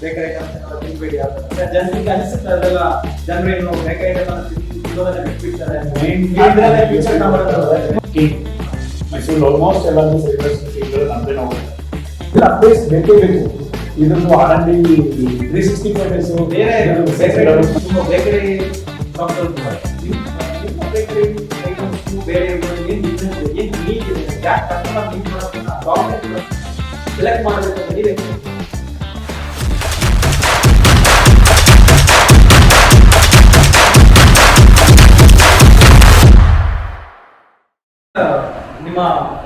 Bakery items ಎಲ್ಲ ತಿನ್ಬೇಡಿ ಅಂತ ಜನರಿಗೆ ಅನಿಸುತ್ತೆ ಅದೆಲ್ಲ ಜನರೇನು ಬೇಕರಿ ಐಟಮ್ ತಿನ್ನೋದನ್ನ ಬಿಟ್ಬಿಡ್ತಾರೆ ಇದ್ರಲ್ಲೇ future ಕಾಣಬಾರ್ದು. ಕೇಕ್ ಮೈಸೂರಲ್ಲಿ ಆಲ್ಮೋಸ್ಟ್ ಎಲ್ಲಾದ್ರೂ ಸೆಲೆಬ್ರೇಷನ್ ಕೇಕ್ಗಳು ನಮ್ಮದೇ ನಾವು ಇಲ್ಲ ಅಪ್ಡೇಟ್ಸ್ ಬೇಕೇ ಬೇಕು ಇದೊಂದು R and D three sixty five days ಬೇರೆ ಬೇಕರಿ ನಿಮ್ಮ ಬೇಕರಿ ಬೇಕರಿ ಐಟಮ್ಸ್ ಬೇರೆ ಏನು ಡಿಫ್ರೆನ್ಸ್ ಏನು ನೀಡ್ ಇದೆ ಯಾಕೆ ಕಸ್ಟಮರ್ ನೀಡ್ ಮಾಡೋದನ್ನ ಸೆಲೆಕ್ಟ್ ಮಾಡಬೇಕು ಅಂತ ನೀವೇ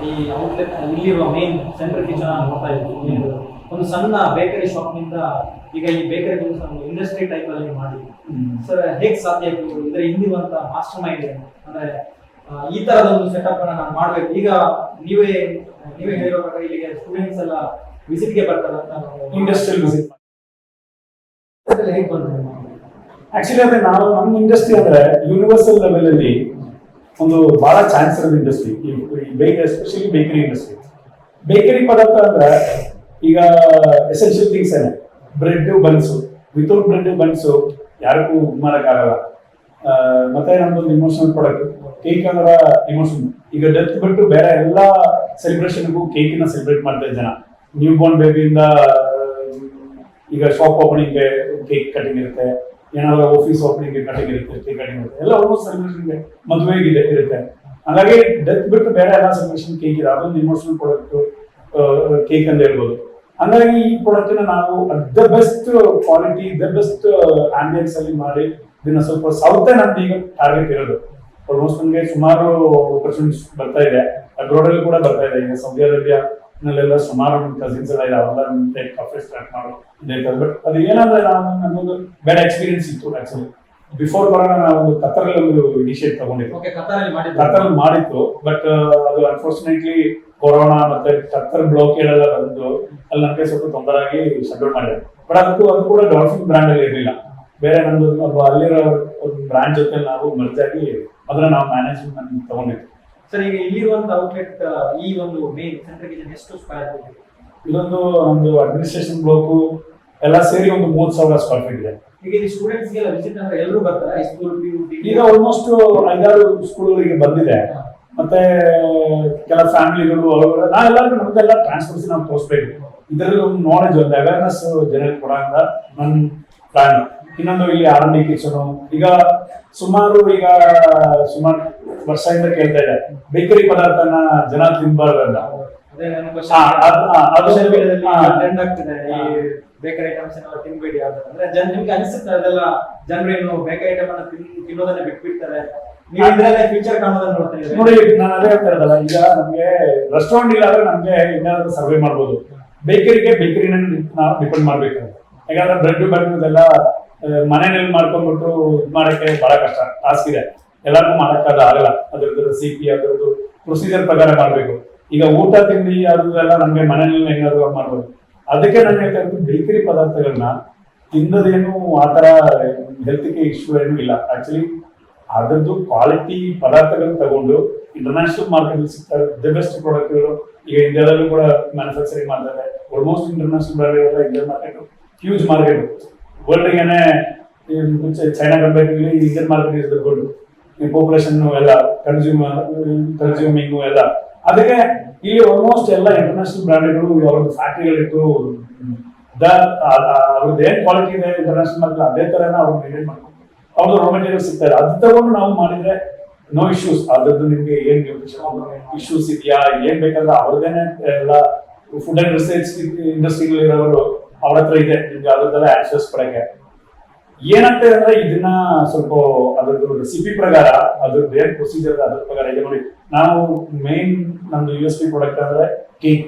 ಈ ಔಟ್ಲೆಟ್ ಇಲ್ಲಿರುವ ಮೇನ್ ಸೆಂಟ್ರಲ್ ಕಿಚನ್ ನೋಡ್ತಾ ಇದ್ದೀನಿ ಒಂದು ಸಣ್ಣ ಬೇಕರಿ ಶಾಪ್ನಿಂದ ಈಗ ಈ ಬೇಕರಿ ಇಂಡಸ್ಟ್ರಿ ಟೈಪ್ ಅಲ್ಲಿ ಮಾಡಿ ಸರ್ ಹೇಗೆ ಸಾಧ್ಯ ಆಯ್ತು? ಅಂದ್ರೆ ಹಿಂದಿರುವಂತ ಮಾಸ್ಟರ್ ಮೈಂಡ್ ಅಂದ್ರೆ ಈ ತರದ ಒಂದು ಸೆಟಪ್ ಅನ್ನ ನಾನು ಮಾಡ್ಬೇಕು. ಈಗ ನೀವೇ ನೀವೇ ಹೇಳಿರೋ ಪ್ರಕಾರ ಇಲ್ಲಿಗೆ ಸ್ಟೂಡೆಂಟ್ಸ್ ಎಲ್ಲ ವಿಸಿಟ್ಗೆ ಬರ್ತಾರೆ ಅಂತ ಇಂಡಸ್ಟ್ರಿಯಲ್ ವಿಸಿಟ್ ಹೇಗೆ ಬಂದ್ರೆ ಆಕ್ಚುಲಿ ಅಂದ್ರೆ ನಾವು ನಮ್ಮ ಇಂಡಸ್ಟ್ರಿ ಅಂದ್ರೆ ಯೂನಿವರ್ಸಲ್ ಲೆವೆಲ್ ಅಲ್ಲಿ ಒಂದು ಬಹಳ ಚಾನ್ಸ್ ಇರೋದು ಇಂಡಸ್ಟ್ರಿ ಈ bakery especially bakery industry bakery ಪದಾರ್ಥ ಅಂದ್ರೆ ಈಗ ಎಸೆನ್ಷಿಯಲ್ ಥಿಂಗ್ಸ್ ಏನೆ bread buns without bread buns ಯಾರಿಗೂ ಮಾಡೋಕ್ಕಾಗಲ್ಲ ಮತ್ತೆ ಒಂದು ಇಮೋಷನಲ್ ಪ್ರಾಡಕ್ಟ್ ಕೇಕ್ ಅಂದ್ರೆ ಇಮೋಷನ್ ಈಗ ಡೆತ್ ಬಿಟ್ಟು ಬೇರೆ ಎಲ್ಲ ಸೆಲೆಬ್ರೇಷನ್ಗೂ ಕೇಕಿನ ಸೆಲೆಬ್ರೇಟ್ ಮಾಡ್ತಾರೆ ಜನ. ನ್ಯೂ ಬೋರ್ನ್ ಬೇಬಿಯಿಂದ ಈಗ ಶಾಪ್ ಓಪನಿಂಗ್ ಕೇಕ್ ಕಟಿಂಗ್ ಇರುತ್ತೆ. ಏನಾದ್ರು ಆಫೀಸ್ ಓಪನಿಂಗ್ ಕಟಿಂಗ್ ಇರುತ್ತೆ ಕೇಕ್ ಕಟಿಂಗ್ ಇರುತ್ತೆ, ಎಲ್ಲ ಆಲ್ಮೋಸ್ಟ್ ಸೆಲೆಬ್ರೇಷನ್ಗೆ ಮದುವೆಗೆ ಇರುತ್ತೆ. ಹಾಗಾಗಿ ಡೆತ್ ಬಿಟ್ಟು ಬೇರೆ ಎಲ್ಲ ಸೆಲೆಬ್ರೇಷನ್ ಕೇಕ್ ಇದೆ. ಅದೊಂದು ಇಮೋಷನಲ್ ಪ್ರಾಡಕ್ಟ್ ಕೇಕ್ ಅಂತ ಹೇಳ್ಬೋದು. ಹಂಗಾಗಿ ಈ ಪ್ರಾಡಕ್ಟ್ ನಾವು the best quality the best ambience ಅಲ್ಲಿ ಮಾಡಿ ಇದನ್ನ ಸ್ವಲ್ಪ ಸೌತೆ ನಮ್ದು ಈಗ ಟಾರ್ಗೆಟ್ ಇರೋದು. ಆಲ್ಮೋಸ್ಟ್ ನಮಗೆ ಸುಮಾರು ಪರ್ಸೆಂಟ್ ಬರ್ತಾ ಇದೆ. ಅಬ್ರೋಡ್ ಅಲ್ಲಿ ಕೂಡ ಬರ್ತಾ ಇದೆ. ಈಗ ಸೌದಿ ಅರೇಬಿಯಾ ನಲ್ಲೆಲ್ಲ ಸುಮಾರು ನಮ್ಮ ಕಸಿನ್ಸ್ ಎಲ್ಲ ಇದೆ ಅವೆಲ್ಲ ಮುಂದೆ ಕಾಫಿ ಸ್ಟಾರ್ಟ್ ಮಾಡೋ ಬಟ್ ಅದು ಏನಂದ್ರೆ ನಾನು ನನ್ನೊಂದು ಬ್ಯಾಡ್ ಎಕ್ಸ್ಪೀರಿಯನ್ಸ್ ಇತ್ತು ಆಕ್ಚುಲಿ ಬಿಫೋರ್ ಕೊರೋನಾ ನಾವು ಒಂದು ಕತ್ತರಲ್ಲಿ ಒಂದು ಇನಿಷಿಯೇಟ್ ತಗೊಂಡಿದ್ವಿ. ಕತ್ತರಲ್ಲಿ ಮಾಡಿತ್ತು ಬಟ್ ಅದು ಅನ್ಫಾರ್ಚುನೇಟ್ಲಿ ಕೊರೋನಾ ಮತ್ತೆ ಕತ್ತರ್ ಬ್ಲಾಕೇಡ್ ಎಲ್ಲ ಬಂದು ಅಲ್ಲಿ ನನಗೆ ಸ್ವಲ್ಪ ತೊಂದರೆ ಆಗಿ ಶಟ್ ಮಾಡಿದೆ. ಬಟ್ ಅದಕ್ಕೂ ಅದು ಕೂಡ ಡಾಲ್ಫಿನ್ ಬ್ರ್ಯಾಂಡ್ ಅಲ್ಲಿ ಇರಲಿಲ್ಲ. ಬೇರೆ ನಮ್ದು ಅಲ್ಲಿರೋ ಒಂದು ಬ್ರ್ಯಾಂಡ್ ಜೊತೆ ನಾವು ಮರ್ಜಾಗಿ ಅದನ್ನ ನಾವು ಮ್ಯಾನೇಜ್ಮೆಂಟ್ ತಗೊಂಡಿದ್ವಿ. ಸರ್ ಈಗ ಇಲ್ಲಿರುವಂತ ಔಟ್ಲೆಟ್ ಈ ಒಂದು ಮೇನ್ ಸೆಂಟ್ರಲ್ ಕಿಚನ್ ಎಷ್ಟು ಸ್ಕ್ವೇರ್ ಫೀಟ್ ಇದೊಂದು ನಮ್ದು ಅಡ್ಮಿನಿಸ್ಟ್ರೇಷನ್ ಬ್ಲಾಕು ಎಲ್ಲ ಸೇರಿ ಒಂದು ಮೂವತ್ತು ಸಾವಿರ ಸ್ಕ್ವೇರ್ ಫೀಟ್ ಇದೆ. ಈಗ ಇಲ್ಲಿ ಸ್ಟೂಡೆಂಟ್ಸ್ ಗೆಲ್ಲ ವಿಸಿಟ್ ಅಂದ್ರೆ ಎಲ್ಲರೂ ಬರ್ತಾರೆ? ಸ್ಕೂಲ್ ಈಗ ಆಲ್ಮೋಸ್ಟ್ ಐದಾರು ಸ್ಕೂಲ್ಗಳಿಗೆ ಬಂದಿದೆ. ಮತ್ತೆ ಕೆಲ ಫ್ಯಾಮಿಲಿಗಳು ಅವರು ನಾವೆಲ್ಲರಿಗೂ ನಮ್ದೆಲ್ಲ ಟ್ರಾನ್ಸ್ಪರೆನ್ಸಿ ನಾವು ತೋರಿಸ್ಬೇಕು. ಇದರಲ್ಲಿ ಒಂದು ನಾಲೆಜ್ ಒಂದು ಅವೇರ್ನೆಸ್ ಜನರಿಗೆ ಕೊಡೋ ಅಂತ ನನ್ನ ಪ್ಲಾನ್ ಇನ್ನೊಂದು ಇಲ್ಲಿ ಆರ್ ಡಿ ಕಿಚನು ಈಗ ಸುಮಾರು ಈಗ ಸುಮಾರು ವರ್ಷದಿಂದ ಕೇಳ್ತಾ ಇದೆ. ಬೇಕರಿ ಪದಾರ್ಥನ ಜನ ತಿನ್ಬಾರ್ದಲ್ಲ. ಬೇಕರಿ ಐಟಮ್ಸ್ ಏನೆಲ್ಲ ತಿನ್ಬೇಡಿ ಅಂದ್ರೆ ಜನ ನಿಮ್ಗೆ ಅನಿಸುತ್ತೆ ಅದೆಲ್ಲ ಜನರೇನು ಬೇಕರಿ ಐಟಮ್ ಅನ್ನ ತಿನ್ ತಿನ್ನೋದನ್ನ ಬಿಟ್ಬಿಡ್ತಾರೆ. ನೀವು ಇದ್ರಲ್ಲೇ ಫ್ಯೂಚರ್ ಕಾಣೋದನ್ನ ನೋಡ್ತೀನಿ ನೋಡಿ ನಾನು ಅದೇ ಹೇಳ್ತಾ ಇರೋದಲ್ಲ ಈಗ ನಮ್ಗೆ ರೆಸ್ಟೋರೆಂಟ್ ಇಲ್ಲ ಅಂದ್ರೆ ನಮ್ಗೆ ಏನಾದ್ರು ಸರ್ವೆ ಮಾಡ್ಬೋದು. ಬೇಕರಿಗೆ ಬೇಕರಿನ ನಾವು ಡಿಪೆಂಡ್ ಮಾಡ್ಬೇಕು. ಯಾಕಂದ್ರೆ ಬ್ರೆಡ್ ಬಟರ್ ಇದೆಲ್ಲ ಮನೆಯಲ್ಲಿ ಮಾಡ್ಕೊಂಡ್ಬಿಟ್ಟು ಇದು ಮಾಡಕ್ಕೆ ಬಹಳ ಕಷ್ಟ. ಟಾಸ್ಕ್ ಇದೆ. ಎಲ್ಲರಿಗೂ ಮಾಡಕ್ಕಾದ ಆಗಲ್ಲ. ಅದ್ರದ್ದು ಪಿ ಅದ್ರದ್ದು ಪ್ರೊಸೀಜರ್ ಪ್ರಕಾರ ಮಾಡಬೇಕು. ಈಗ ಊಟ, ತಿಂಡಿ, ಅದು ಎಲ್ಲ ನಮಗೆ ಮನೆಯಲ್ಲಿ ಹೆಂಗಾದ್ರು ಮಾಡ್ಬೋದು. ಅದಕ್ಕೆ ನಾನು ಹೇಳ್ತಾ ಬೇಕರಿ ಪದಾರ್ಥಗಳನ್ನ ತಿನ್ನೋದೇನು ಆ ಥರ ಹೆಲ್ತ್ಗೆ ಇಶ್ಯೂ ಏನೂ ಇಲ್ಲ. ಆಕ್ಚುಲಿ ಅದರದ್ದು ಕ್ವಾಲಿಟಿ ಪದಾರ್ಥಗಳನ್ನ ತಗೊಂಡು ಇಂಟರ್ನ್ಯಾಷನಲ್ ಮಾರ್ಕೆಟ್ ಸಿಗ್ತಾರೆ ದ ಬೆಸ್ಟ್ ಪ್ರಾಡಕ್ಟ್ಗಳು ಈಗ ಇಂಡಿಯಾದಲ್ಲೂ ಕೂಡ ಮ್ಯಾನುಫ್ಯಾಕ್ಚರಿಂಗ್ ಮಾಡ್ತಾರೆ. Almost international brand Indian market huge market ವರ್ಲ್ಡ್ಗೆನೆ ಮುಂಚೆ ಚೈನಾ ಕಂಪನಿಗಳು ಇಂಡಿಯನ್ ಮಾರ್ಕೆಟ್ ಇರ್ತದೆ ಗೋಲ್ಡ್ ಈ ಪಾಪ್ಯುಲೇಷನ್ ಎಲ್ಲ ಕನ್ಸ್ಯೂಮರ್ ಕನ್ಸ್ಯೂಮಿಂಗು ಎಲ್ಲ. ಅದಕ್ಕೆ ಇಲ್ಲಿ ಆಲ್ಮೋಸ್ಟ್ ಎಲ್ಲ ಇಂಟರ್ನ್ಯಾಷನಲ್ ಬ್ರ್ಯಾಂಡ್ಗಳು ಅವ್ರದ್ದು ಫ್ಯಾಕ್ಟ್ರಿಗಳಿಟ್ಟು ಅವ್ರದ್ದು ಏನ್ ಕ್ವಾಲಿಟಿ ಇದೆ ಇಂಟರ್ನ್ಯಾಷನಲ್ ಮಾರ್ಕೆಟ್ ಅದೇ ತರನ ಅವ್ರು ಮೇಂಟೈನ್ ಮಾಡ್ಕೊಂಡು ಅವ್ರದ್ದು ರಾ ಮೆಟೀರಿಯಲ್ ಸಿಗ್ತಾರೆ ಅದು ತಗೊಂಡು ನಾವು ಮಾಡಿದ್ರೆ ನೋ ಇಶ್ಯೂಸ್ ಅದ್ರದ್ದು ನಿಮ್ಗೆ ಏನ್ ಇಶ್ಯೂಸ್ ಇದೆಯಾ, ಏನ್ ಬೇಕಾದ್ರೆ ಅವ್ರದ್ದೇನೆ ಎಲ್ಲ ಫುಡ್ ಅಂಡ್ ರಿಸರ್ಚ್ ಇಂಡಸ್ಟ್ರಿಗಳಿರೋರು ಅವ್ರ ಹತ್ರ ಇದೆ ನಿಮ್ಗೆ ಅದ್ರದ್ದೆಲ್ಲ ಆನ್ಸರ್ಸ್ ಪಡಕ್ಕೆ ಏನಂತೆ ಅಂದ್ರೆ ಇದನ್ನ ಸ್ವಲ್ಪ ಅದ್ರದ್ದು ರೆಸಿಪಿ ಪ್ರಕಾರ ಅದ್ರದ್ದು ಏನ್ ಪ್ರೊಸೀಜರ್ ಅದ್ರ ಪ್ರಕಾರ ಈಗ ನೋಡಿ. ನಾವು ಮೇನ್ ನಮ್ದು ಯು ಎಸ್ ಪಿ ಪ್ರಾಡಕ್ಟ್ ಅಂದ್ರೆ ಕೇಕ್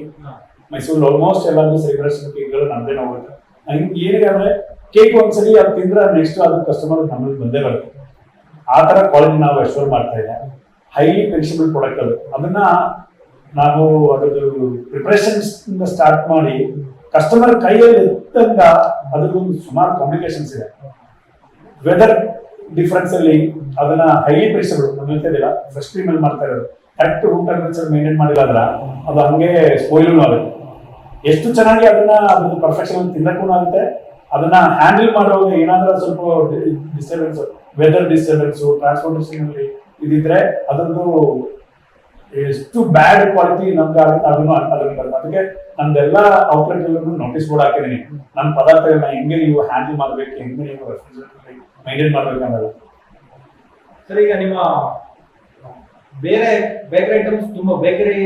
ಮೈಸೂರಲ್ಲಿ ಆಲ್ಮೋಸ್ಟ್ ಎಲ್ಲಾದ್ರೂ ಸೆಲೆಬ್ರೇಷನ್ ಕೇಕ್ಗಳು ನಮ್ದೇ ಹೋಗುತ್ತೆ ನಂಗೆ ಏನಿದೆ ಅಂದ್ರೆ ಕೇಕ್ ಒಂದ್ಸಲಿ ಅದು ತಿಂದ್ರೆ ನೆಕ್ಸ್ಟ್ ಅದು ಕಸ್ಟಮರ್ ನಮ್ಮಲ್ಲಿ ಬಂದೇ ಬರುತ್ತೆ. ಆ ತರ ಕ್ವಾಲಿಟಿ ನಾವು ಎಶ್ಯೂರ್ ಮಾಡ್ತಾ ಇದೆ ಹೈಲಿ ಪೆರಿಷಬಲ್ ಪ್ರಾಡಕ್ಟ್ ಅದು. ಅದನ್ನ ನಾವು ಅದ್ರದ್ದು ಪ್ರಿಪರೇಷನ್ಸ್ ಸ್ಟಾರ್ಟ್ ಮಾಡಿ ಕಸ್ಟಮರ್ ಕೈಯಲ್ಲಿ ಇದ್ದಂಗ ಅದಕ್ಕೊಂದು ಸುಮಾರು ಕಾಂಪ್ಲಿಕೇಶನ್ಸ್ ಇದೆ. ವೆದರ್ ಡಿಫ್ರೆನ್ಸ್ ಅಲ್ಲಿ ಅದನ್ನ ಹೈಲಿ ಪ್ರೆಷರ್ ಹೇಳ್ತಿದ್ದಿಲ್ಲ ಫ್ರೆಶ್ ಕ್ರೀಮ್ ಅಲ್ಲಿ ಮಾಡ್ತಾ ಇರೋದು. ಕರೆಕ್ಟ್ ರೂಮ್ ಟೆಂಪರೇಚರ್ ಮೇಂಟೈನ್ ಮಾಡಿಲ್ಲ ಅಂದ್ರೆ ಅದು ಹಂಗೆ ಸ್ಪಾಯ್ಲು ಆಗುತ್ತೆ ಎಷ್ಟು ಚೆನ್ನಾಗಿ ಅದನ್ನ ಅದನ್ನ ಪರ್ಫೆಕ್ಷನ್ ತಿನ್ನಕ್ಕೂ ಆಗುತ್ತೆ. ಅದನ್ನ ಹ್ಯಾಂಡಲ್ ಮಾಡುವಾಗ ಏನಾದ್ರೂ ಸ್ವಲ್ಪ ಡಿಸ್ಟರ್ಬೆನ್ಸ್ ವೆದರ್ ಡಿಸ್ಟರ್ಬೆನ್ಸ್ ಟ್ರಾನ್ಸ್ಪೋರ್ಟೇಷನ್ ಅಲ್ಲಿ ಇದಿದ್ರೆ ಅದರದ್ದು ಎಷ್ಟು ಬ್ಯಾಡ್ ಕ್ವಾಲಿಟಿ ನಮ್ಗೆ ಅದನ್ನು ಅದನ್ನ ಬರುತ್ತೆ ಅದಕ್ಕೆ ನಮ್ದೆಲ್ಲ ಔಟ್ಲೆಟ್ ಎಲ್ಲರೂ ನೋಟಿಸ್ ಬೋರ್ಡ್ ಹಾಕಿದೀನಿ. ನನ್ನ ಪದಾರ್ಥಗಳನ್ನ ಹೆಂಗೆ ನೀವು ಹ್ಯಾಂಡಲ್ ಮಾಡ್ಬೇಕು, ಹೆಂಗೆ ನೀವು ಮೈಂಟೈನ್ ಮಾಡ್ಬೇಕು ಅನ್ನೋದು. ಸರ್, ಈಗ ನಿಮ್ಮ ಬೇರೆ ಬೇಕರಿ ಐಟಮ್ಸ್ ತುಂಬಾ ಬೇಕರಿ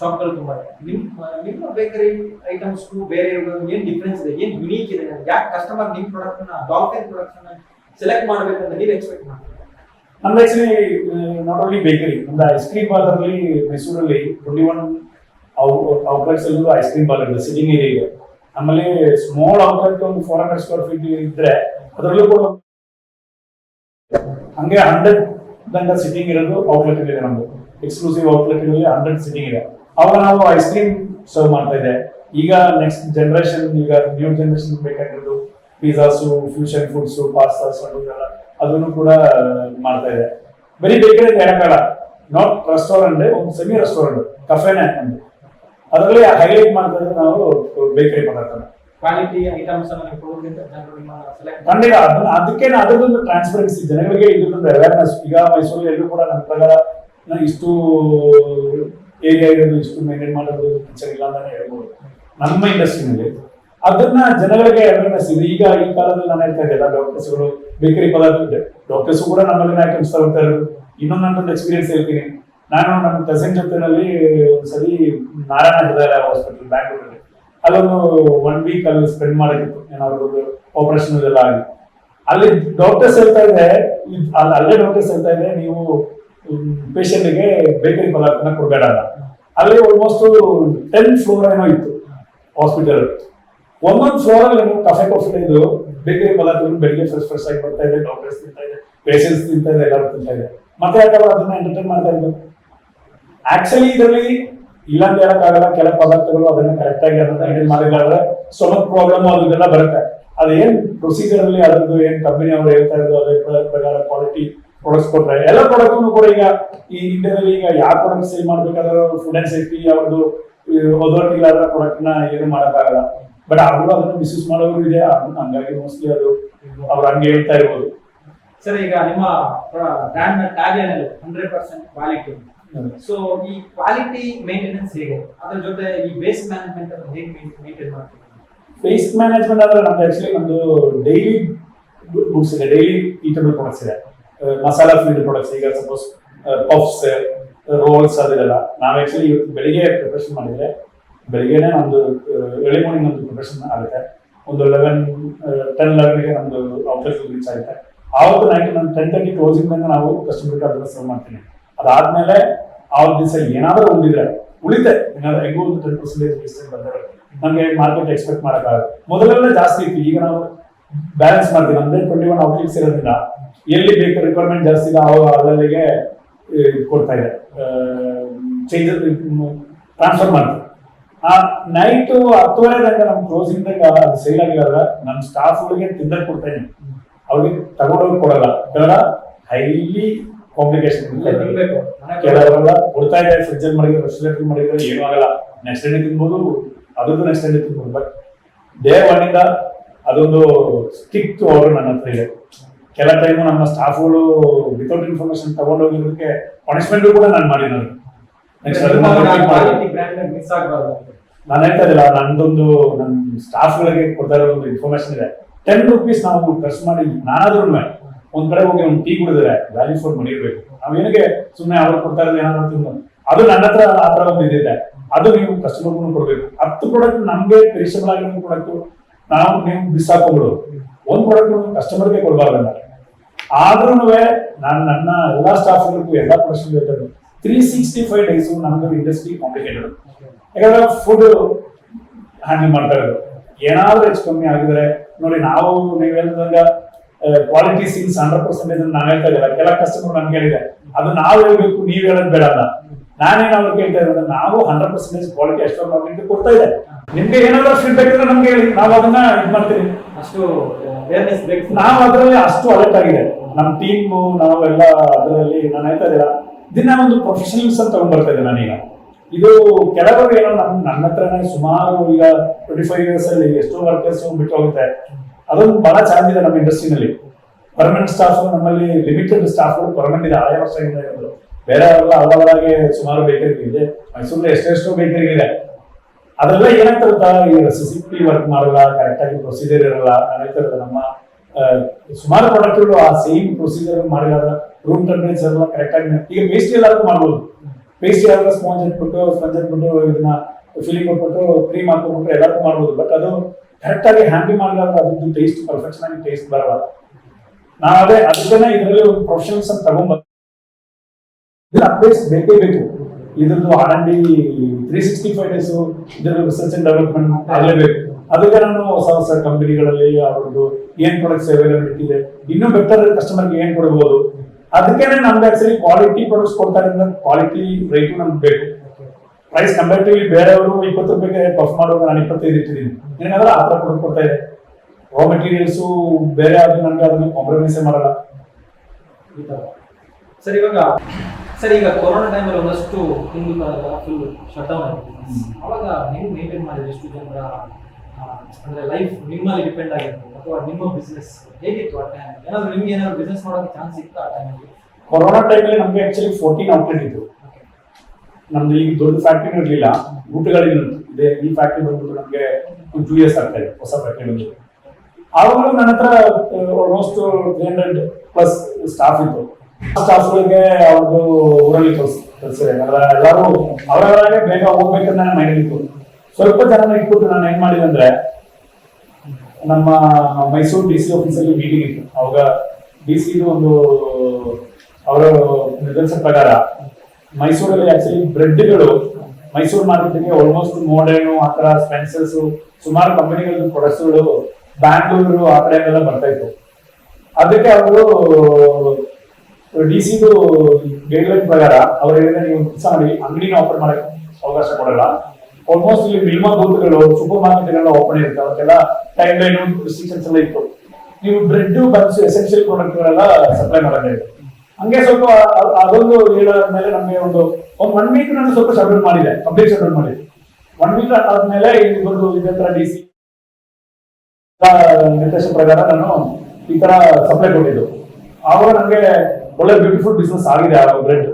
ಶಾಪ್ಗಳು ತುಂಬಾ. ನಿಮ್ಮ ನಿಮ್ಮ ಬೇಕರಿ ಐಟಮ್ಸ್ ಬೇರೆ ಏನ್ ಡಿಫ್ರೆನ್ಸ್ ಇದೆ? ಏನ್ ಯುನೀಕ್ ಇದೆ? ಯಾಕೆ ಕಸ್ಟಮರ್ ನಿಮ್ಮ ಪ್ರಾಡಕ್ಟ್ನ ಡಾಲ್ಫಿನ್ ಪ್ರಾಡಕ್ಟ್ ಸೆಲೆಕ್ಟ್ ಮಾಡ್ಬೇಕಂತ ನೀವು ಎಕ್ಸ್ಪೆಕ್ಟ್ ಮಾಡ್ತೀರಾ? ಆಕ್ಚುಲಿ ನಾಟ್ ಓನ್ಲಿ ಬೇಕರಿ ನಮ್ದು ಐಸ್ ಕ್ರೀಮ್ ಪಾರ್ಲರ್ಲಿ ಮೈಸೂರಲ್ಲಿ ಟ್ವೆಂಟಿ ಒನ್ ಔಟ್ಲೆಟ್ಸ್ ಎಲ್ಲೂ ಐಸ್ ಕ್ರೀಮ್ ಪಾರ್ಲರ್ ಇದೆ ಸಿಟಿಂಗ್ ಏರಿಯಾ ಆಮೇಲೆ ಸ್ಮಾಲ್ ಔಟ್ಲೆಟ್ ಒಂದು ಫೋರ್ ಹಂಡ್ರೆಡ್ ಸ್ಕ್ವೇರ್ ಫೀಟ್ ಇದ್ರೆ, ಅದರಲ್ಲೂ ಕೂಡ ಹಂಗೆ ಹಂಡ್ರೆಡ್ ತನಕ ಸಿಟ್ಟಿಂಗ್ ಇರೋದು ಔಟ್ಲೆಟ್ ಇದೆ ನಮ್ದು. ಎಕ್ಸ್ಕ್ಲೂಸಿವ್ ಔಟ್ಲೆಟ್ನಲ್ಲಿ ಹಂಡ್ರೆಡ್ ಸಿಟ್ಟಿಂಗ್ ಇದೆ. ಅವಾಗ ನಾವು ಐಸ್ ಕ್ರೀಮ್ ಸರ್ವ್ ಮಾಡ್ತಾ ಇದೆ ಈಗ ನೆಕ್ಸ್ಟ್ ಜನರೇಷನ್ ಈಗ ನ್ಯೂ ಜನರೇಷನ್ ಬೇಕಾಗಿರೋದು ಪಿಜ್ಜಾಸು ಫ್ಯೂಷನ್ ಫುಡ್ಸು ಪಾಸ್ತಾಸ್ ಅದೆಲ್ಲ ಅದನ್ನು ಕೂಡ ಮಾಡ್ತಾ ಇದೆ. ಬರೀ ಬೇಕರಿ ಅಂತ ಹೇಳಕ್ಕಾಗಲ್ಲ. ನಾಟ್ ರೆಸ್ಟೋರೆಂಟ್ ಒಂದು ಸೆಮಿ ರೆಸ್ಟೋರೆಂಟ್ ಕಫೆನೆ ಒಂದು. ಅದರಲ್ಲಿ ಹೈಲೈಟ್ ಮಾಡ್ತಾ ಇದ್ರೆ ನಾವು ಬೇಕರಿ ಪದಾರ್ಥನ. ಕ್ವಾಲಿಟಿ ಐಟಮ್ಸ್ ಖಂಡಿತ. ಅದನ್ನ ಅದಕ್ಕೆ ಅದರದೊಂದು ಟ್ರಾನ್ಸ್ಪರೆನ್ಸಿ ಜನಗಳಿಗೆ ಇದ್ರದ್ದು ಅವೇರ್ನೆಸ್ ಈಗ ಮೈಸೂರಲ್ಲಿ ಎಲ್ಲರೂ ಕೂಡ ನನ್ನ ಪ್ರಕಾರ ನಾನು ಇಷ್ಟು ಏರಿಯಾ ಇರೋದು ಇಷ್ಟು ಮೇಂಟೈನ್ ಮಾಡೋದು ಸರಿಯಿಲ್ಲ ಇಲ್ಲ ಅಂತಾನೆ ಹೇಳ್ಬೋದು. ನಮ್ಮ ಇಂಡಸ್ಟ್ರಿನಲ್ಲಿ ಅದನ್ನ ಜನಗಳಿಗೆ ಅವೇರ್ನೆಸ್ ಇದೆ. ಈಗ ಈ ಕಾಲದಲ್ಲಿ ನಾನು ಹೇಳ್ತಾ ಇದ್ದೆಲ್ಲ ಡಾಕ್ಟರ್ಸ್ಗಳು ಬೇಕರಿ ಪದಾರ್ಥ ಡಾಕ್ಟರ್ಸ್ ಕೂಡ ನಮ್ಮಲ್ಲಿ ಐಟಮ್ಸ್ ತಗೊಳ್ತಾ ಇನ್ನೊಂದು ನನ್ನೊಂದು ಎಕ್ಸ್ಪೀರಿಯನ್ಸ್ ಹೇಳ್ತೀನಿ. ನಾನು ನಮ್ಮ ಕಸಿನ್ ಜೊತೆನಲ್ಲಿ ಒಂದ್ಸರಿ ನಾರಾಯಣ ಹೃದಯ ಹಾಸ್ಪಿಟಲ್ ಬ್ಯಾಂಗ್ಳೂರಲ್ಲಿ ಅಲ್ಲೊಂದು ಒನ್ ವೀಕ್ ಅಲ್ಲಿ ಸ್ಪೆಂಡ್ ಮಾಡೋಕ್ಕಿತ್ತು ಏನಾದ್ರು ಆಪರೇಷನ್ ಎಲ್ಲ ಆಗಿ. ಅಲ್ಲಿ ಡಾಕ್ಟರ್ಸ್ ಹೇಳ್ತಾ ಇದೆ ಇದ್- ಅಲ್ಲಿ ಡಾಕ್ಟರ್ಸ್ ಹೇಳ್ತಾ ಇದೆ ನೀವು ಪೇಷಂಟ್ಗೆ ಬೇಕರಿ ಪದಾರ್ಥನ ಕೊಡಬೇಡ ಅಲ್ಲಿ ಆಲ್ಮೋಸ್ಟ್ ಟೆನ್ ಫ್ಲೋರ್ ಏನೋ ಇತ್ತು ಹಾಸ್ಪಿಟಲ್ ಒಂದೊಂದು ಫ್ಲೋರ್ ಅಲ್ಲಿ ಕಫೆ ಕಾಫಿ ಇದು ಬೇಕರಿ ಪದಾರ್ಥಗಳು ಬೆಳಿಗ್ಗೆ ಫ್ರೆಶ್ ಫ್ರೆಶ್ ಆಗಿ ಬರ್ತಾ ಇದೆ ಡಾಕ್ಟರ್ಸ್ ತಿಂತಾ ಇದೆ ಪೇಷಂಟ್ಸ್ ತಿಂತಾ ಇದೆ, ಎಲ್ಲರೂ ತಿಂತಾ ಇದೆ. ಮತ್ತೆ ಯಾಕಂದ್ರೆ ಅದನ್ನ ಎಂಟರ್ಟೈನ್ ಮಾಡ್ತಾ ಇದ್ದು ಆಕ್ಚುಲಿ ಇದರಲ್ಲಿ ಇಲ್ಲ ಅಂತ ಹೇಳಕ್ಕಾಗಲ್ಲ ಕೆಲ ಪದಾರ್ಥಗಳು ಅದನ್ನ ಕರೆಕ್ಟ್ ಆಗಿ ಅದನ್ನ ಹ್ಯಾಂಡಲ್ ಮಾಡಿದ್ರೆ ಸ್ಟೊಮಕ್ ಪ್ರಾಬ್ಲಮ್ ಅದನ್ನೆಲ್ಲ ಬರುತ್ತೆ. ಅದೇನ್ ಪ್ರೊಸೀಜರ್ ಅಲ್ಲಿ ಅದ್ರದ್ದು ಏನ್ ಕಂಪನಿ ಅವರು ಹೇಳ್ತಾ ಇದ್ರು ಅದೇ ಪ್ರಕಾರ ಕ್ವಾಲಿಟಿ ಪ್ರಾಡಕ್ಟ್ಸ್ ಕೊಟ್ರೆ. ಎಲ್ಲ ಪ್ರಾಡಕ್ಟ್ ಕೂಡ ಈಗ ಈ ಇಂಡಿಯಾದಲ್ಲಿ ಈಗ ಯಾವ ಪ್ರಾಡಕ್ಟ್ ಸೇಲ್ ಮಾಡ್ಬೇಕಾದ್ರೆ ಫುಡ್ ಅಂಡ್ ಸೇಫ್ಟಿ ಅವ್ರದ್ದು ಇಲ್ಲದ ಪ್ರಾಡಕ್ಟ್ನ ಏನು ಮಾಡಕ್ಕಾಗಲ್ಲ. ಬಟ್ ಅವರು ಅದನ್ನ ಮಿಸ್ಯೂಸ್ ಮಾಡೋರು ಇದೆ. ಅದನ್ನ ಹಂಗಾಗಿ ಮೋಸ್ಟ್ಲಿ ಅದು ಅವ್ರು ಹಂಗೆ ಹೇಳ್ತಾ ಇರ್ಬೋದು. ಸರ್ ಈಗ ನಿಮ್ಮ ಬ್ರ್ಯಾಂಡ್ನ ಟ್ಯಾಗ್ ಏನಿದೆ? ಹಂಡ್ರೆಡ್ ಪರ್ಸೆಂಟ್ ಕ್ವಾಲಿಟಿ ಸೊ ಈ ಕ್ವಾಲಿಟಿ ಮೇಂಟೆನೆನ್ಸ್ ಹೇಗೆ? ಅದ್ರ ಜೊತೆ ಈ ವೇಸ್ಟ್ ಮ್ಯಾನೇಜ್ಮೆಂಟ್ ಅನ್ನು ಹೇಗೆ ಮೇಂಟೈನ್ ಮಾಡ್ತೀವಿ ವೇಸ್ಟ್ ಮ್ಯಾನೇಜ್ಮೆಂಟ್ ಅಂದ್ರೆ ನಮ್ದು ಆಕ್ಚುಲಿ ನಮ್ದು ಡೈಲಿ ಗುಡ್ಸ್ ಇದೆ. ಡೈಲಿ ಈಟಬಲ್ ಪ್ರಾಡಕ್ಟ್ಸ್ ಇದೆ. ಮಸಾಲಾ ಫೀಲ್ಡ್ ಪ್ರಾಡಕ್ಟ್ಸ್ ಈಗ ಸಪೋಸ್ ಪಫ್ಸ್ ರೋಲ್ಸ್ ಅದೆಲ್ಲ ನಾವು ಆಕ್ಚುಲಿ ಇವತ್ತು ಬೆಳಿಗ್ಗೆ ಪ್ರಿಪರೇಷನ್ ಮಾಡಿದ್ರೆ ಬೆಳಿಗ್ಗೆನೆ ಒಂದು ಎರ್ಲಿ ಮಾರ್ನಿಂಗ್ ಒಂದು ಪ್ರೊಫೆಷನ್ ಆಗುತ್ತೆ. ಒಂದು ಲೆವೆನ್ ಟೆನ್ ಲೆವೆನ್ಗೆ ನಮ್ದು ಆಫೀಸ್ ರೀಚ್ ಆಗುತ್ತೆ. ಆವತ್ತು ನೈಟ್ ನಾನು ಟೆನ್ ತರ್ಟಿ ಕ್ಲೋಸಿಂಗ್ ಮೇಲೆ ನಾವು ಕಸ್ಟಮರ್ ಅದನ್ನ ಸರ್ವ್ ಮಾಡ್ತೀನಿ ಅದಾದ್ಮೇಲೆ ಆವತ್ತು ದಿವಸ ಏನಾದರೂ ಉಳಿದ್ರೆ ಉಳಿತೆ, ಏನಾದ್ರು ಹೆಂಗೋ ಒಂದು ಟೆನ್ ಪರ್ಸೆಂಟೇಜ್ ಡಿಸ್ಟೆಂಟ್ ಬಂದರೆ, ನಮಗೆ ಮಾರ್ಕೆಟ್ ಎಕ್ಸ್ಪೆಕ್ಟ್ ಮಾಡೋಕ್ಕಾಗಲ್ಲ. ಮೊದಲೆಲ್ಲ ಜಾಸ್ತಿ ಇತ್ತು. ಈಗ ನಾವು ಬ್ಯಾಲೆನ್ಸ್ ಮಾಡ್ತೀವಿ. ಅಂದ್ರೆ ಟ್ವೆಂಟಿ ಒನ್ ಔಟ್ಲೆಟ್ಸ್ ಇರೋದ್ರಿಂದ ಎಲ್ಲಿ ಬೇಕು ರಿಕ್ವೈರ್ಮೆಂಟ್ ಜಾಸ್ತಿ ಇದೆ, ಅವಾಗ ಅಲ್ಲಲ್ಲಿಗೆ ಕೊಡ್ತಾ ಇದೆ. ಚೇಂಜಸ್ ಟ್ರಾನ್ಸ್ಫರ್ ಮಾಡ್ತೀವಿ. ಆ ನೈಟ್ ಹತ್ತುವರೆ ತನಕ ನಮ್ ಕ್ಲೋಸಿಂಗ್ ತನಕ ಅದು ಸೇಲ್ ಆಗಿಲ್ಲ ನನ್ನ ಸ್ಟಾಫ್ಗಳಿಗೆ ತಿಂದಕ್ಕೆ ಕೊಡ್ತೇನೆ. ಅವ್ರಿಗೆ ತಗೊಂಡೋಗಿ ಕೊಡಲ್ಲ. ಅದರ ಹೈಲಿ ಕಾಂಪ್ಲಿಕೇಶನ್ ಕೆಲವರೆಲ್ಲ ಕೊಡ್ತಾ ಇದ್ದಾರೆ ಫ್ರಿಜ್ ಮಾಡಿದ್ರೆ ರೆಫ್ರಿಜರೇಟರ್ ಮಾಡಿದ್ರೆ ಏನೂ ಆಗಲ್ಲ. ನೆಕ್ಸ್ಟ್ ಡೇ ತಿನ್ಬೋದು ಅದಕ್ಕೂ ನೆಕ್ಸ್ಟ್ ಡೇ ತಿನ್ಬೋದು. ಬಟ್ ಡೇ ಒನ್ ಇಂದ ಅದೊಂದು ಸ್ಟಿಕ್ ಅವರು ನನ್ನ ಹತ್ರ ಇದೆ. ಕೆಲ ಟೈಮು ನಮ್ಮ ಸ್ಟಾಫ್ಗಳು ವಿತೌಟ್ ಇನ್ಫಾರ್ಮೇಶನ್ ತಗೊಂಡೋಗಿರೋದಕ್ಕೆ ಪನಿಷ್ಮೆಂಟ್ ಕೂಡ ನಾನು ಮಾಡಿ ನಾನು ನೆಕ್ಸ್ಟ್ ನಾನು ಹೇಳ್ತಾ ಇದ್ದಿಲ್ಲ, ನಂದೊಂದು ನನ್ನ ಸ್ಟಾಫ್ಗಳಿಗೆ ಕೊಡ್ತಾ ಇರೋ ಒಂದು ಇನ್ಫಾರ್ಮೇಶನ್ ಇದೆ. ಟೆನ್ ರುಪೀಸ್ ನಾವು ಖರ್ಚು ಮಾಡಿ ನಾನಾದ್ರೂ ಒಂದ್ ಕಡೆ ಹೋಗಿ ಒಂದು ಟೀ ಕುಡಿದ್ರೆ ವ್ಯಾಲ್ಯೂ ಫಾರ್ ಮನಿ ಇರಬೇಕು. ನಾವು ಏನಕ್ಕೆ ಸುಮ್ಮನೆ ಅವ್ರು ಕೊಡ್ತಾ ಇರೋದು ಏನಾದ್ರು ಅದು ನನ್ನ ಹತ್ರ ಆ ಥರ ಒಂದು ಇದೆ ಅದು ನೀವು ಕಸ್ಟಮರ್ಗೂ ಕೊಡಬೇಕು. ಹತ್ತು ಪ್ರಾಡಕ್ಟ್ ನಮಗೆ ಪೆರಿಷಬಲ್ ಆಗಿರೋ ಪ್ರಾಡಕ್ಟ್ ನಾವು ನೀವು ಮಿಸ್ ಹಾಕೊಂಡ್ಬಿಡೋದು ಒಂದು ಪ್ರಾಡಕ್ಟ್ ಕಸ್ಟಮರ್ಗೆ ಕೊಡಬಾರ್ದು ಆದ್ರೂ ನಾನು ನನ್ನ ಎಲ್ಲಾ ಸ್ಟಾಫ್ಗಳಿಗೂ ಎಲ್ಲ ಪ್ರಶ್ನೆ ಬೇಕಾದ್ರು ತ್ರೀ ಸಿಕ್ಸ್ಟಿ ಫೈವ್ ಡೇಸು ನಮ್ದು ಇಂಡಸ್ಟ್ರಿ ಕಾಂಪ್ಲಿಕೇಟೆಡ್ ಯಾಕಂದ್ರೆ ಫುಡ್ ಹ್ಯಾಂಡಲ್ ಮಾಡ್ತಾ ಇರೋದು. ಏನಾದ್ರೂ ಹೆಚ್ಚು ಕಮ್ಮಿ ಆಗಿದ್ರೆ ನೋಡಿ ನಾವು ನೀವು ಹೇಳಿದಂಗ ಕ್ವಾಲಿಟಿ ಸಿನ್ಸ್ ಹಂಡ್ರೆಡ್ ಪರ್ಸೆಂಟೇಜ್ ನಾನು ಹೇಳ್ತಾ ಇದ್ದೀರಾ ಕೆಲ ಕಸ್ಟಮರ್ ನನ್ಗೆ ಹೇಳಿದೆ ಅದು ನಾವು ಹೇಳ್ಬೇಕು ನೀವು ಹೇಳೋದು ಬೇಡ ಅಲ್ಲ ನಾನೇನು ಅವ್ರು ಕೇಳ್ತಾ ಇರೋದು ನಾವು ಹಂಡ್ರೆಡ್ ಪರ್ಸೆಂಟೇಜ್ ಕ್ವಾಲಿಟಿ ಎಷ್ಟೊಂದು ನಿಮ್ಗೆ ಕೊಡ್ತಾ ಇದೆ ನಿಮ್ಗೆ ಏನಾದ್ರು ಫೀಡ್ಬ್ಯಾಕ್ ಇದ್ರೆ ನಮ್ಗೆ ಹೇಳಿ ನಾವು ಅದನ್ನ ಇದು ಮಾಡ್ತೀವಿ. ಅಷ್ಟು ಅವೇರ್ನೆಸ್ ಬೇಕು. ನಾವು ಅದರಲ್ಲಿ ಅಷ್ಟು ಅಲರ್ಟ್ ಆಗಿದೆ. ನಮ್ಮ ಟೀಮು ನಾವೆಲ್ಲ ಅದರಲ್ಲಿ ನಾನು ಹೇಳ್ತಾ ಇದ್ದೀರಾ ದಿನ ಒಂದು ಪ್ರೊಫೆಷನಲ್ಸ್ ಅಂತ ತಗೊಂಡ್ ಬರ್ತಾ ಇದ್ದೆ ನಾನೀಗ. ಇದು ಕೆಲವರು ಏನೋ ನಮ್ ನನ್ನ ಹತ್ರನೇ ಸುಮಾರು ಈಗ ಟ್ವೆಂಟಿ ಫೈವ್ ಇಯರ್ಸ್ ಅಲ್ಲಿ ಎಷ್ಟೋ ವರ್ಕರ್ಸ್ ಬಿಟ್ಟು ಹೋಗುತ್ತೆ. ಅದೊಂದು ಬಹಳ ಇದೆ ನಮ್ಮ ಇಂಡಸ್ಟ್ರಿನಲ್ಲಿ ಪರ್ಮನೆಂಟ್ ಸ್ಟಾಫ್ ನಮ್ಮಲ್ಲಿ ಲಿಮಿಟೆಡ್ ಸ್ಟಾಫ್ ಪರ್ಮನೆಂಟ್ ಇದೆ ಆಯಾ ವರ್ಷದಿಂದ ಇರೋದು ಬೇರೆ ಅವರೆಲ್ಲ ಅವರವರಾಗೆ ಸುಮಾರು ಬೇಕರಿ ಇದೆ, ಮೈಸೂರಲ್ಲಿ ಎಷ್ಟೆಷ್ಟೋ ಬೇಕರಿ ಇದೆ ಅದೆಲ್ಲ ಏನಾಗ್ತಾ ಗೊತ್ತಾ ಈ ಸಿ ವರ್ಕ್ ಮಾಡಲ್ಲ ಕರೆಕ್ಟ್ ಆಗಿ ಪ್ರೊಸೀಜರ್ ಇರಲ್ಲ. ನಮ್ಮ ಸುಮಾರು ಪ್ರಾಡಕ್ಟ್ಗಳು ಆ ಸೇಮ್ ಪ್ರೊಸೀಜರ್ ಮಾಡಿಲ್ಲ ರೂಮ್ ಟೆಂಪರೇಚರ್ ಎಲ್ಲ ಕರೆಕ್ಟ್ ಆಗಿ ಈಗ ಪೇಸ್ಟ್ರಿ ಎಲ್ಲಾದ್ರೂ ಮಾಡ್ಬೋದು. ಪೇಸ್ಟ್ರಿ ಎಲ್ಲ ಸ್ಪಾಂಜ್ ಇಟ್ಬಿಟ್ಟು ಸ್ಪಂಜ್ ಇಟ್ಬಿಟ್ಟು ಇದನ್ನ ಫಿಲಿಂಗ್ ಕೊಟ್ಬಿಟ್ಟು ಕ್ರೀಮ್ ಹಾಕೊಂಡ್ಬಿಟ್ಟು ಎಲ್ಲಾದ್ರೂ ಮಾಡ್ಬೋದು. ಬಟ್ ಅದು ಕರೆಕ್ಟ್ ಆಗಿ ಹ್ಯಾಂಡಲ್ ಮಾಡಿದ್ರೆ ಅದ್ರದ್ದು ಟೇಸ್ಟ್ ಪರ್ಫೆಕ್ಷನ್ ಆಗಿ ಟೇಸ್ಟ್ ಬರಲ್ಲ. ನಾವು ಅದೇ ಅದಕ್ಕೇನೆ ಇದರಲ್ಲಿ ಒಂದು ಪ್ರೊಫೆಷನಲ್ಸ್ ಅಂತ ತಗೊಂಡ್ ಇದು ಅಪ್ಡೇಟ್ಸ್ ಬೇಕೇ ಬೇಕು. ಇದ್ರದ್ದು R and D three sixty five days ಇದರ ರಿಸರ್ಚ್ ಅಂಡ್ ಡೆವಲಪ್ಮೆಂಟ್ ಆಗಲೇಬೇಕು ಅದಕ್ಕೆ ನಾನು ಹೊಸ ಹೊಸ ಕಂಪನಿಗಳಲ್ಲಿ ಅವ್ರದ್ದು ಏನ್ ಪ್ರಾಡಕ್ಟ್ಸ್ ಅವೈಲಬಿಲಿಟಿ ಇದೆ. ಇನ್ನೂ ಬೆಟರ್ ಕಸ್ಟಮರ್ಗೆ ಏನ್ ಕೊಡಬಹುದು ಅದಕ್ಕೇನೆ ನಮ್ಗೆ ಆಕ್ಚುಲಿ ಕ್ವಾಲಿಟಿ ಪ್ರಾಡಕ್ಟ್ಸ್ ಕೊಡ್ತಾರೆ ಅಂದ್ರೆ ಕ್ವಾಲಿಟಿ ರೇಟ್ ನಮ್ಗೆ ಬೇಕು. ಪ್ರೈಸ್ ಕಂಪೇರಿಟಿವ್ಲಿ ಬೇರೆಯವರು ಇಪ್ಪತ್ತು ರೂಪಾಯಿಗೆ ಪಫ್ ಮಾಡುವಾಗ ನಾನು ಇಪ್ಪತ್ತೈದು ಇಟ್ಟಿದ್ದೀನಿ. ಏನಾದ್ರೂ ಆ ಥರ ಕೊಟ್ಟು ಕೊಡ್ತಾ ಇದೆ. ರಾ ಮೆಟೀರಿಯಲ್ಸು ಬೇರೆ ಆದ್ರೆ ನನಗೆ ಅದನ್ನು ಕಾಂಪ್ರಮೈಸೇ ಮಾಡಲ್ಲ. ಈ ಥರ. ಸರ್ ಇವಾಗ ಸರ್ ಈಗ ಕೊರೋನಾ ಟೈಮಲ್ಲಿ ಒಂದಷ್ಟು ತಿಂಗಳು ಫುಲ್ ಶಟ್ ಡೌನ್ ಆಗಿದೆ ಅವಾಗ ನೀವು ಮೇಂಟೈನ್ ಮಾಡಿದ್ರೆ? ಎಷ್ಟು ಜನರ ಅಂದ್ರೆ ಲೈಫ್ ನಿಮ್ಮಲ್ಲಿ ಡಿಪೆಂಡ್ ಆಗಿರ್ಬೋದು ಅಥವಾ ನಿಮ್ಮ ಬಿಸ್ನೆಸ್ ಹೇಗಿತ್ತು ಆ ಟೈಮ್ ಏನಾದ್ರು ನಿಮ್ಗೆ ಏನಾದ್ರು ಬಿಸ್ನೆಸ್ ಮಾಡೋಕೆ ಚಾನ್ಸ್ ಇತ್ತು ಆ ಟೈಮಲ್ಲಿ ಕೊರೋನಾ ಟೈಮಲ್ಲಿ ನಮ್ಗೆ ಆಕ್ಚುಲಿ ಫೋರ್ಟೀನ್ ಔಟ್ಲೆಟ್ ಇತ್ತು. ನಮ್ದು ಈಗ ದೊಡ್ಡ ಫ್ಯಾಕ್ಟ್ರಿ ಇರಲಿಲ್ಲ. ಊಟಗಳಿಲ್ಲ ಇದೆ. ಈ ಫ್ಯಾಕ್ಟ್ರಿ ಬಂದ್ಬಿಟ್ಟು ನಮಗೆ ಟೂ ಇಯರ್ಸ್ ಆಗ್ತಾ ಇದೆ ಹೊಸ ಫ್ಯಾಕ್ಟ್ರಿ ಬಂದು ಆವಾಗಲೂ ನನ್ನ ಹತ್ರ almost three hundred plus staff ಇತ್ತು. ಸ್ಟಾಫ್ಗಳಿಗೆ ಅವ್ರದ್ದು ಊರಲ್ಲಿ ಕೆಲಸ ಕೆಲಸ ಎಲ್ಲರೂ ಅವರವರಾಗೆ ಬೇಗ ಹೋಗ್ಬೇಕಂತ ನನ್ನ ಮೈಂಡ್ ಇತ್ತು. ಸ್ವಲ್ಪ ಜನ ಇಟ್ಬಿಟ್ಟು ನಾನು ಏನ್ ಮಾಡಿದೆ ಅಂದ್ರೆ, ನಮ್ಮ ಮೈಸೂರು ಡಿ ಸಿ ಆಫೀಸಲ್ಲಿ ಮೀಟಿಂಗ್ ಇತ್ತು. ಅವಾಗ ಡಿ ಸಿ ಒಂದು, ಅವರ ನಿರ್ದೇಶನ ಪ್ರಕಾರ, ಮೈಸೂರಲ್ಲಿ ಆಕ್ಚುಲಿ ಬ್ರೆಡ್ಗಳು ಮೈಸೂರು ಮಾರ್ಕೆಟ್ಗೆ ಆಲ್ಮೋಸ್ಟ್ ಮೋಡರ್ನು ಆ ತರ ಸ್ಪೆನ್ಸರ್ಸ್ ಸುಮಾರು ಕಂಪನಿಗಳ ಪ್ರೊಡಕ್ಟ್ಸ್ಗಳು ಬ್ಯಾಂಗ್ಳೂರು ಆ ಕಡೆ ಎಲ್ಲ ಬರ್ತಾ ಇತ್ತು. ಅದಕ್ಕೆ ಅವರು ಡಿ ಸಿದು ಗೈಡ್ಲೈನ್ ಪ್ರಕಾರ, ಅವ್ರು ಹೇಳಿದ್ರೆ ನೀವು ಕೆಲಸ ಮಾಡಿ, ಅಂಗಡಿನ ಆಫರ್ ಮಾಡಕ್ಕೆ ಅವಕಾಶ ಕೊಡಲ್ಲ. ಆಲ್ಮೋಸ್ಟ್ ಮಿಲ್ಮಾ ಬೂತ್ಗಳು ಸೂಪರ್ ಮಾರ್ಕೆಟ್ಗಳೆಲ್ಲ ಓಪನ್ ಇರುತ್ತೆ. ಅವಕ್ಕೆಲ್ಲ ಟೈಮ್ ಲೈನ್ ರಿಸ್ಟ್ರಿಕ್ಷನ್ಸ್ ಎಲ್ಲ ಇತ್ತು. ನೀವು ಬ್ರೆಡ್ ಬನ್ಸ್ ಎಸೆನ್ಷಿಯಲ್ ಪ್ರಾಡಕ್ಟ್ಗಳೆಲ್ಲ ಸಪ್ಲೈ ಮಾಡಬೇಕು ಹಂಗೆ ಸ್ವಲ್ಪ ಅದೊಂದು ಹೇಳಾದ್ಮೇಲೆ ನಮಗೆ ಒಂದು ಒಂದು ಒನ್ ವೀಕ್ ನಾನು ಸ್ವಲ್ಪ ಸಬ್ಮಿಟ್ ಮಾಡಿದೆ. ಕಂಪ್ಲೀಟ್ ಸಪ್ಲೈ ಮಾಡಿದೆ. ಒನ್ ವೀಕ್ ಆದ್ಮೇಲೆ ಬಂದು ಇದೇ ತರ ಡಿ ಸಿ ನಿರ್ದೇಶನ ಪ್ರಕಾರ ನಾನು ಈ ತರ ಸಪ್ಲೈ ಕೊಟ್ಟಿದ್ದು. ಆವಾಗ ನನಗೆ ಒಳ್ಳೆ ಬ್ಯೂಟಿಫುಲ್ ಬಿಸ್ನೆಸ್ ಆಗಿದೆ ಆ ಬ್ರೆಡ್